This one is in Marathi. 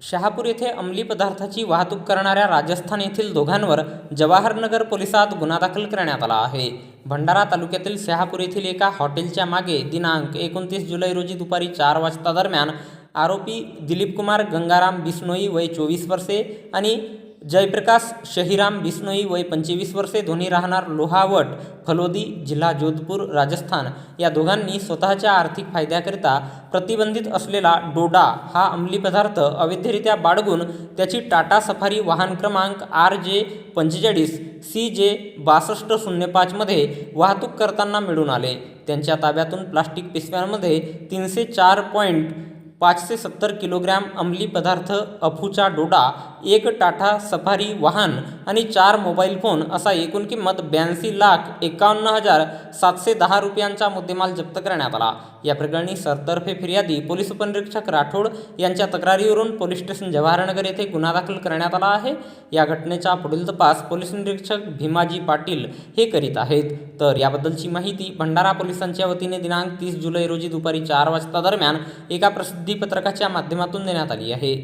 शहापूर येथे अंमली पदार्थाची वाहतूक करणाऱ्या राजस्थान येथील दोघांवर जवाहरनगर पोलिसात गुन्हा दाखल करण्यात आला आहे. भंडारा तालुक्यातील शहापूर येथील एका हॉटेलच्या मागे दिनांक एकोणतीस जुलै रोजी दुपारी चार वाजता दरम्यान आरोपी दिलीपकुमार गंगाराम बिस्नोई वय चोवीस वर्षे आणि जयप्रकाश शहीराम बिस्नोई वय पंचवीस वर्षे दोन्ही राहणार लोहावट फलोदी जिल्हा जोधपूर राजस्थान. या दोघांनी स्वतःच्या आर्थिक फायद्याकरिता प्रतिबंधित असलेला डोडा हा अंमली पदार्थ अवैधरित्या बाळगून त्याची टाटा सफारी वाहन क्रमांक आर जे पंचेचाळीस सी जे बासष्ट शून्य पाचमध्ये वाहतूक करताना मिळून आले. त्यांच्या ताब्यातून प्लास्टिक पिशव्यांमध्ये तीनशे चार पॉईंट पाचशे सत्तर किलोग्रॅम अंमली पदार्थ अफूचा डोडा एक टाटा सफारी वाहन आणि चार मोबाईल फोन असा एकूण किंमत ब्याऐंशी लाख एकावन्न हजार सातशे दहा रुपयांचा मुद्देमाल जप्त करण्यात आला. या प्रकरणी सरतर्फे फिर्यादी पोलीस उपनिरीक्षक राठोड यांच्या तक्रारीवरून पोलीस स्टेशन जवाहरनगर येथे गुन्हा दाखल करण्यात आला आहे. या घटनेचा पुढील तपास पोलीस निरीक्षक भीमाजी पाटील हे करीत आहेत. तर याबद्दलची माहिती भंडारा पोलिसांच्या वतीने दिनांक तीस जुलै रोजी दुपारी चार वाजता दरम्यान एका प्रसिद्ध प्रसिद्धीपत्रकाच्या माध्यमातून देण्यात आली आहे.